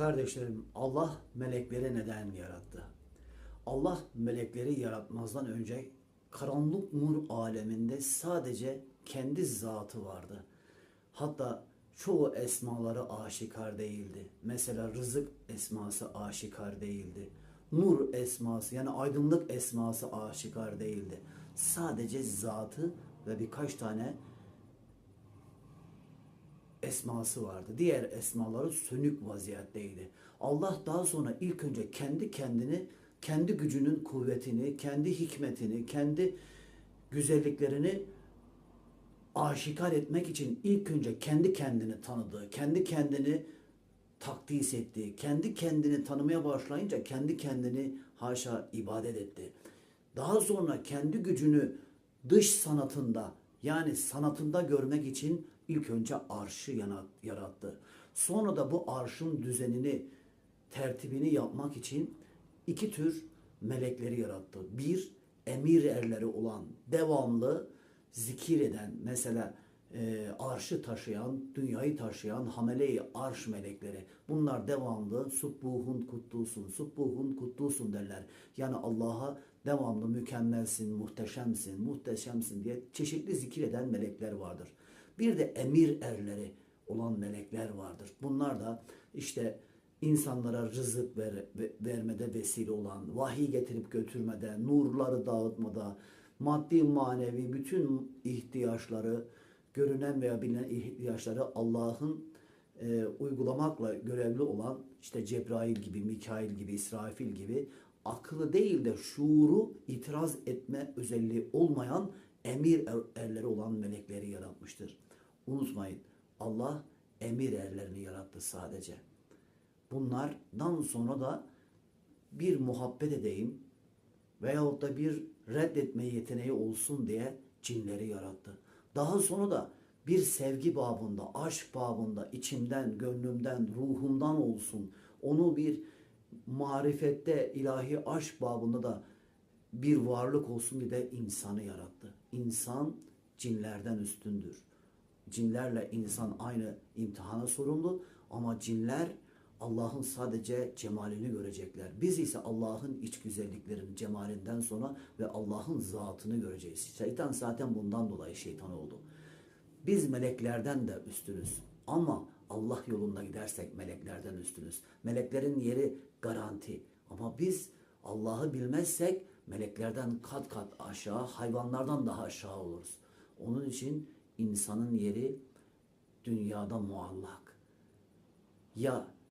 Kardeşlerim Allah melekleri neden yarattı? Allah melekleri yaratmazdan önce karanlık nur aleminde sadece kendi zatı vardı. Hatta çoğu esmaları aşikar değildi. Mesela rızık esması aşikar değildi. Nur esması yani aydınlık esması aşikar değildi. Sadece zatı ve birkaç tane esması vardı. Diğer esmaları sönük vaziyetteydi. Allah daha sonra ilk önce kendi kendini, kendi gücünün kuvvetini, kendi hikmetini, kendi güzelliklerini aşikar etmek için ilk önce kendi kendini tanıdı, kendi kendini takdis etti, kendi kendini tanımaya başlayınca kendi kendini haşa ibadet etti. Daha sonra kendi gücünü dış sanatında yani sanatında görmek için ilk önce arşı yarattı. Sonra da bu arşın düzenini, tertibini yapmak için iki tür melekleri yarattı. Bir, emir erleri olan, devamlı zikir eden, mesela e, arşı taşıyan, dünyayı taşıyan hamele-i arş melekleri. Bunlar devamlı subbuhun kutlusun, subbuhun kutlusun derler. Yani Allah'a devamlı mükemmelsin, muhteşemsin, muhteşemsin diye çeşitli zikir eden melekler vardır. Bir de emir erleri olan melekler vardır. Bunlar da işte insanlara rızık ver, ve- vermede vesile olan, vahiy getirip götürmede, nurları dağıtmada, maddi manevi bütün ihtiyaçları, görünen veya bilinen ihtiyaçları Allah'ın e, uygulamakla görevli olan işte Cebrail gibi, Mikail gibi, İsrafil gibi akıllı değil de şuuru itiraz etme özelliği olmayan emir er- erleri olan melekleri yaratmıştır. Unutmayın Allah emir erlerini yarattı sadece. Bunlardan sonra da bir muhabbet edeyim veyahut da bir reddetme yeteneği olsun diye cinleri yarattı. Daha sonra da bir sevgi babında, aşk babında, içimden, gönlümden, ruhumdan olsun. Onu bir marifette, ilahi aşk babında da bir varlık olsun diye de insanı yarattı. İnsan cinlerden üstündür. Cinlerle insan aynı imtihana sorumlu ama cinler Allah'ın sadece cemalini görecekler. Biz ise Allah'ın iç güzelliklerinin cemalinden sonra ve Allah'ın zatını göreceğiz. Şeytan zaten bundan dolayı şeytan oldu. Biz meleklerden de üstünüz. Ama Allah yolunda gidersek meleklerden üstünüz. Meleklerin yeri garanti. Ama biz Allah'ı bilmezsek meleklerden kat kat aşağı, hayvanlardan daha aşağı oluruz. Onun için insanın yeri dünyada muallak. Ya